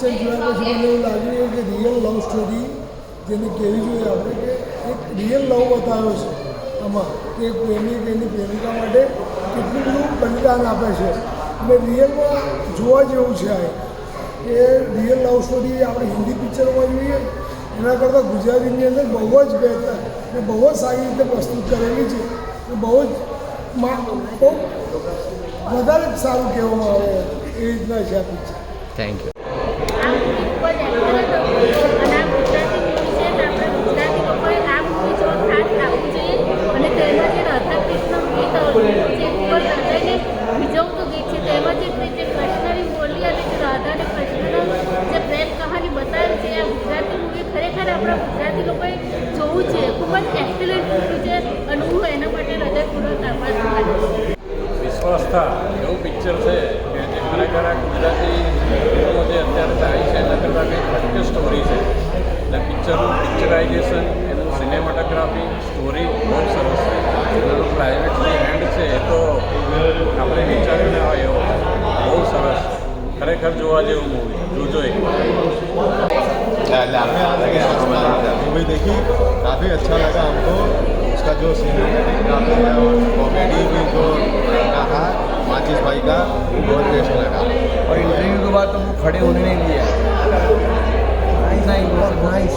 Picture જોયા પછી મને એવું લાગ્યું કે રિયલ લવ સ્ટોરી જેને કહેવી જોઈએ આપણે કે એક રિયલ લવ બતાવ્યો છે આમાં કે પ્રેમી એની પ્રેમિકા માટે કેટલું બધું બલિદાન આપે છે. અને રિયલમાં જોવા જેવું છે આ કે રિયલ લવ સ્ટોરી આપણે હિન્દી પિક્ચરમાં જોઈએ, એના કરતાં ગુજરાતીની અંદર બહુ જ બહેતર અને બહુ જ સારી રીતે પ્રસ્તુત કરેલી છે. અને બહુ જ વધારે જ સારું કહેવામાં આવે એ રીતના છે આ પિક્ચર થેન્ક યુ આ મૂવી ખૂબ જ એક્સલન્ટ હતું અને આ ગુજરાતી મૂવી છે એટલે આપણે ગુજરાતી લોકોએ આ મૂવી જો ખાસ લાવવું જોઈએ અને તેમાં જે રાધા કૃષ્ણ ગીત હતું જે ખૂબ જ હૃદયને ભીજવતું ગીત છે તેમાં જે તે જે કૃષ્ણની બોલી અને જે રાધા અને કૃષ્ણનો જે પ્રેમ કહાની બતાવી છે આ ગુજરાતી મૂવી ખરેખર આપણા ગુજરાતી લોકોએ જોવું છે, ખૂબ જ એક્સિલન્ટ મૂવી છે અને હું એના માટે હૃદયપૂર્વક આભાર વિશ્વાસતા, એવું પિક્ચર છે કે જે ખરેખર આ ગુજરાતી ફિલ્મો જે અત્યારે થાય છે, એના કરતાં કંઈક મુખ્ય સ્ટોરી છે. એટલે પિક્ચરનું પિક્ચરાઇઝેશન એનું સિનેમાટોગ્રાફી સ્ટોરી બહુ સરસ છે. એનું પ્રાઇવેટ જે એન્ડ છે, એ તો આપણે વિચાર્યું ના હોય એવો. બહુ સરસ. ખરેખર જોવા જેવું મૂવી જોજો એક मूवी देखी, काफ़ी अच्छा लगा हमको। उसका जो सीनेमेटोग्राफी है और कॉमेडी भी जो लगा था, माचिस भाई का, बहुत बेस्ट लगा। और इंटरव्यू के बाद तो हम खड़े होने नहीं दिया नाइस नाइस